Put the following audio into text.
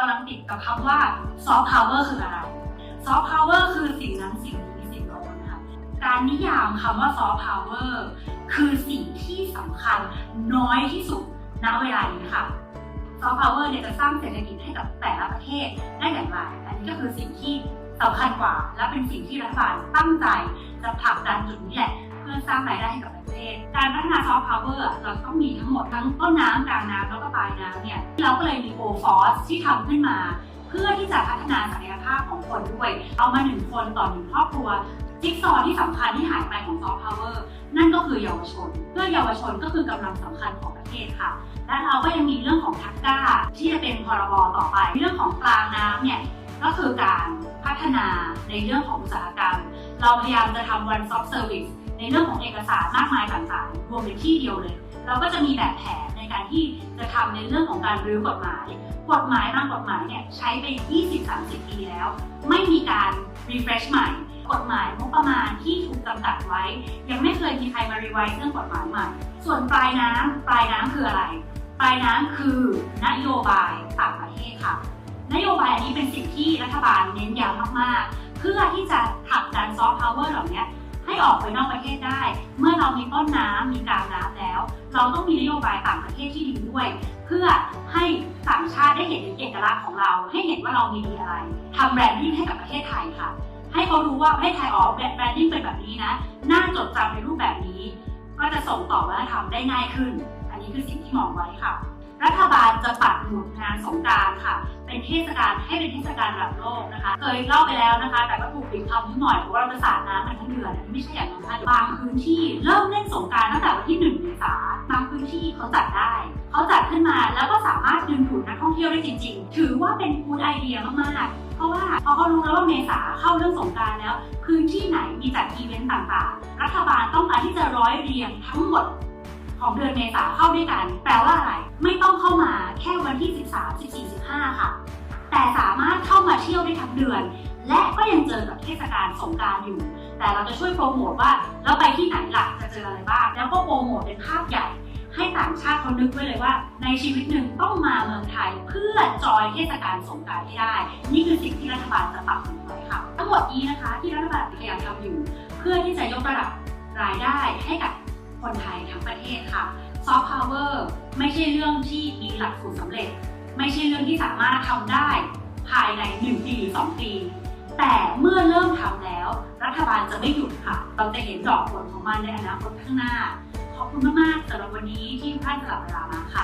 กำลังติดกับคำว่าซอฟต์พาวเวอร์คืออะไรซอฟต์พาวเวอร์คือสิ่งนั้นสิ่งนี้สิ่งโน้นนะคะการนิยามคำว่าซอฟต์พาวเวอร์คือสิ่งที่สำคัญน้อยที่สุดณเวลานี้ค่ะซอฟต์พาวเวอร์เนี่ยจะสร้างเศรษฐกิจให้กับแต่ละประเทศได้อย่างไร อันนี้ก็คือสิ่งที่สำคัญกว่า และเป็นสิ่งที่รัฐบาลตั้งใจจะผลักดันจุดนี้แหละเพื่อสร้างรายได้ให้กับ ศ การพัฒนาซอฟต์พาวเวอร์เราต้องมีทั้งหมดทั้งต้นน้ำกลางน้ำแล้วก็ปลายน้ำเนี่ยเราก็เลยมีโอฟอสที่ทำขึ้นมา เพื่อที่จะพัฒนาศักยภาพของคนด้วย เอามาหนึ่งคนต่อหนึ่งครอบครัวจิ๊กซอว์ที่สำคัญที่หายไปของซอฟต์พาวเวอร์นั่นก็คือเยาวชน เพื่อเยาวชนก็คือกำลังสำคัญของประเทศค่ะ และเราก็ยังมีเรื่องของทักก้าที่จะเป็นพรบต่อไป เรื่องของกลางน้ำเนี่ยก็คือการพัฒนาในเรื่องของอุตสาหกรรม เราพยายามจะทำ one stop service ในเรื่องของเอกสารมากมายต่างๆ รวมในที่เดียวเลย เราก็จะมีแบบแผนในการที่จะทำในเรื่องของการรื้อกฎหมาย กฎหมายบางกฎหมายเนี่ยใช้ไป 20-30 ปีแล้ว ไม่มีการ refresh ใหม่ กฎหมายงบประมาณที่ถูกจำกัดไว้ ยังไม่เคยมีใครมา revise เรื่องกฎหมายใหม่ ส่วนปลายน้ำปลายน้ำคืออะไร ปลายน้ำคือนโยบายต่างประเทศค่ะนโยบายอันนี้เป็นสิ่งที่รัฐบาลเน้นย้ำมากๆ เพื่อที่จะผลักดันซอฟต์พาวเวอร์เหล่านี้ ให้ออกไปนอกประเทศได้ เมื่อเรามีต้นน้ำมีกลางน้ำแล้ว เราต้องมีนโยบายต่างประเทศที่ดีด้วย เพื่อให้ต่างชาติได้เห็นถึงเอกลักษณ์ของเรา ให้เห็นว่าเรามีดีอะไรทำแบรนดิ้งให้กับประเทศไทยค่ะ ให้เขารู้ว่าประเทศไทยอ๋อแบรนดิ้งเป็นแบบนี้นะน่าจดจำในรูปแบบนี้ ก็จะส่งต่อวัฒนธรรมได้ง่ายขึ้น อันนี้คือสิ่งที่มองไว้ค่ะ รัฐบาลจะปักหมุดงานสงการค่ะ เป็นเทศกาลให้เป็นเทศกาลระดับโลกนะคะ เคยเล่าไปแล้วนะคะ แต่ก็ถูกปิดคำนิดหน่อยเพราะว่าเราจะสาดน้ำกันทั้งเดือนไม่ใช่อย่างนั้นค่ะบางพื้นที่เริ่มเล่นสงการตั้งแต่วันที่1เมษาบางพื้นที่เขาจัดได้เขาจัดขึ้นมาแล้วก็สามารถดึงดูดนักท่องเที่ยวได้จริง ๆ ถือว่าเป็นกูดไอเดียมากๆเพราะว่าพอเขารู้แล้วว่าเมษาเข้าเรื่องสงการแล้ว พื้นที่ไหนมีจัดอีเวนต์ต่างๆ รัฐบาลต้องการที่จะร้อยเรียงทั้งหมด ของเดือนเมษาเข้าด้วยกัน แปลว่าอะไร ไม่ต้องเข้ามาแค่วันที่ 13 14 15 ค่ะ แต่สามารถเข้ามาเที่ยวได้ทั้งเดือน และก็ยังเจอกับเทศกาลสงการอยู่ แต่เราจะช่วยโปรโมทว่าแล้วไปที่ไหนหล่ะจะเจออะไรบ้าง แล้วก็โปรโมทเป็นภาพใหญ่ให้ต่างชาติเขานึกไว้เลยว่า ในชีวิตหนึ่งต้องมาเมืองไทยเพื่อจอยเทศกาลสงการให้ได้ นี่คือสิ่งที่รัฐบาลจะปรับปรุงไว้ค่ะ ทั้งหมดนี้นะคะที่รัฐบาลพยายามทำอยู่ เพื่อที่จะยกระดับรายได้ให้กับคนไทย ประเทศค่ะซอฟต์พาวเวอร์ไม่ใช่เรื่องที่มีหลักสูตรสำเร็จ ไม่ใช่เรื่องที่สามารถทำได้ภายใน 1 ปีหรือ 2 ปี แต่เมื่อเริ่มทำแล้ว รัฐบาลจะไม่หยุดค่ะ เราจะเห็นดอกผลของมันในอนาคตข้างหน้า ขอบคุณมากๆสำหรับวันนี้ที่ท่านสลับเวลามาค่ะ